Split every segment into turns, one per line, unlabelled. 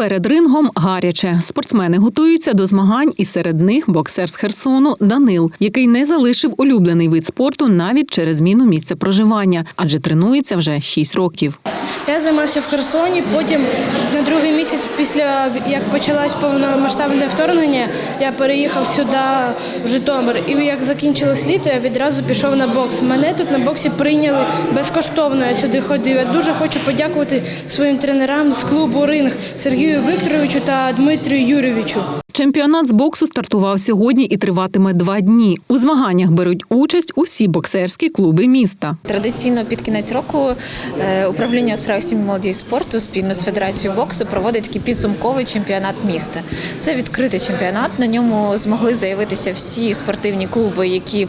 Перед рингом гаряче. Спортсмени готуються до змагань, і серед них боксер з Херсону Данил, який не залишив улюблений вид спорту навіть через зміну місця проживання, адже тренується вже 6 років.
Я займався в Херсоні. Потім на другий місяць, після як почалось повномасштабне вторгнення, я переїхав сюди в Житомир. І як закінчилось літо, я відразу пішов на бокс. Мене тут на боксі прийняли безкоштовно. Я сюди ходив. Я дуже хочу подякувати своїм тренерам з клубу Ринг Сергію Вікторовичу та Дмитрію Юрійовичу.
Чемпіонат з боксу стартував сьогодні і триватиме два дні. У змаганнях беруть участь усі боксерські клуби міста.
Традиційно під кінець року е, управління у справах сім'ї молоді і спорту спільно з федерацією боксу проводить такий підсумковий чемпіонат міста. Це відкритий чемпіонат. На ньому змогли заявитися всі спортивні клуби, які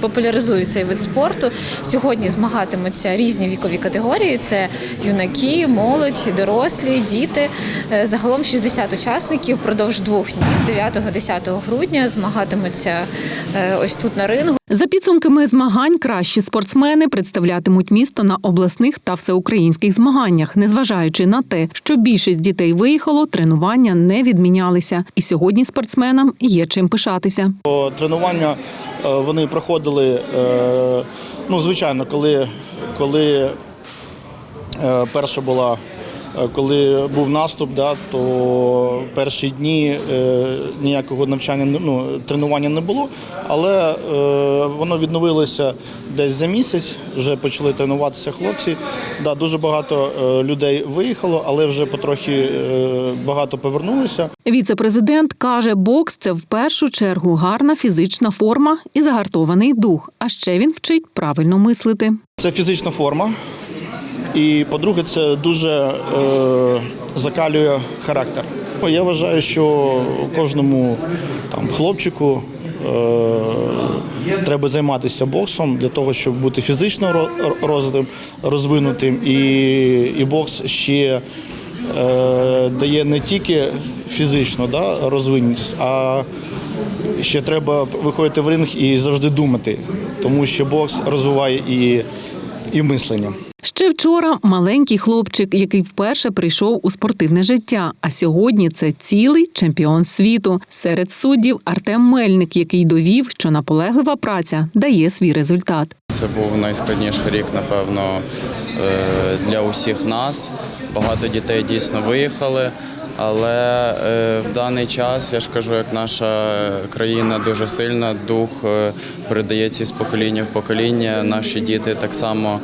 популяризують цей вид спорту. Сьогодні змагатимуться різні вікові категорії: це юнаки, молодь, дорослі, діти. Е, Загалом 60 учасників впродовж двох днів, 9-10 грудня, змагатимуться е, ось тут на рингу.
За підсумками змагань, кращі спортсмени представлятимуть місто на обласних та всеукраїнських змаганнях, незважаючи на те, що більшість дітей виїхало, тренування не відмінялися. І сьогодні спортсменам є чим пишатися.
Тренування е, вони проходили, е, ну, звичайно, коли, коли е, перша була. Е, Коли був наступ, да, то перші дні е, ніякого навчання ну, тренування не було, але е, воно відновилося десь за місяць. Вже почали тренуватися хлопці. Да, дуже багато е, людей виїхало, але вже потрохи е, багато повернулися.
Віце-президент каже, бокс це в першу чергу гарна фізична форма і загартований дух. А ще він вчить правильно мислити.
Це фізична форма. І по-друге, це дуже е, закалює характер. Я вважаю, що кожному там, хлопчику е, треба займатися боксом для того, щоб бути фізично розвинутим. І, і бокс ще е, дає не тільки фізично да, розвинутість, а ще треба виходити в ринг і завжди думати, тому що бокс розвиває і, і мислення.
Ще вчора маленький хлопчик, який вперше прийшов у спортивне життя. А сьогодні це цілий чемпіон світу. Серед суддів Артем Мельник, який довів, що наполеглива праця дає свій результат.
Це був найскладніший рік, напевно, е, для усіх нас. Багато дітей дійсно виїхали. Але е, в даний час я ж кажу, як наша країна дуже сильна, дух е, передається з покоління в покоління. Наші діти так само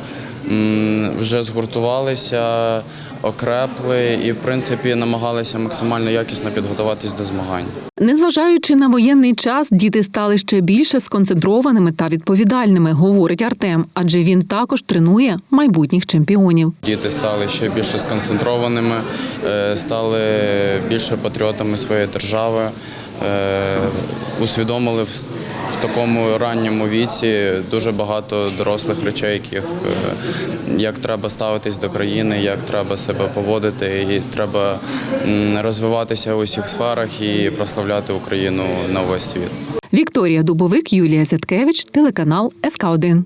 вже згуртувалися, окрепли і, в принципі, намагалися максимально якісно підготуватись до змагань.
Незважаючи на воєнний час, діти стали ще більше сконцентрованими та відповідальними, говорить Артем, адже він також тренує майбутніх чемпіонів.
Діти стали ще більше сконцентрованими, е, стали більше патріотами своєї держави, е, усвідомили в, такому ранньому віці дуже багато дорослих речей, яких, е, як треба ставитись до країни, як треба себе поводити, і треба розвиватися у всіх сферах і прославляти Україну на весь світ.
Вікторія Дубовик, Юлія Зяткевич, телеканал СК 1